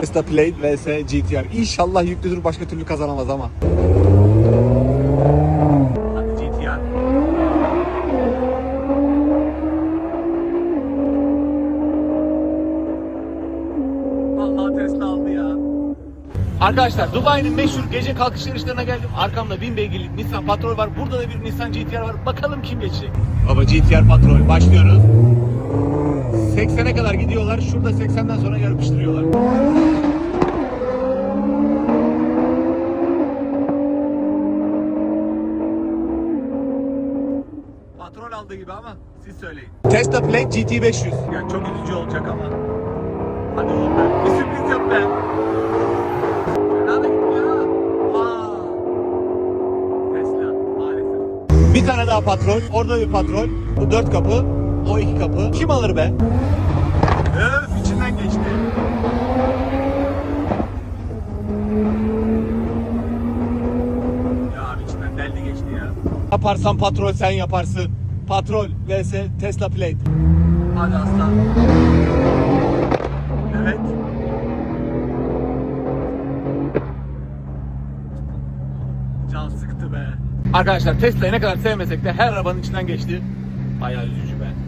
Tesla Plate vs GTR. İnşallah yüklüdür başka türlü kazanamaz ama. Arkadaşlar Dubai'nin meşhur gece kalkış yarışlarına geldim. Arkamda 1000 beygirlik Nissan Patrol var. Burada da bir Nissan GTR var. Bakalım kim geçecek? Baba GTR Patrol başlıyoruz. 80'e kadar gidiyorlar. Şurada 80'den sonra yarıştırıyorlar. Patrol aldığı gibi ama siz söyleyin. Tesla Plate GT500. Yani çok üzücü olacak ama. Hadi oğlum be. Bir sürpriz yap be. Fena da gitmiyor ha. Aa. Tesla maalesef. Bir tane daha patrol. Orada bir patrol. Bu dört kapı. O iki kapı. Kim alır be? Öf içinden geçti. Ya içinden deldi geçti ya. Yaparsan patrol sen yaparsın. Patrol vs Tesla Plate. Hadi aslan. Evet. Can sıktı be. Arkadaşlar Tesla'yı ne kadar sevmesek de her arabanın içinden geçti. Bayağı üzücü be.